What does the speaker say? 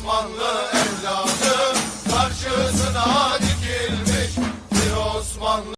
Osmanlı.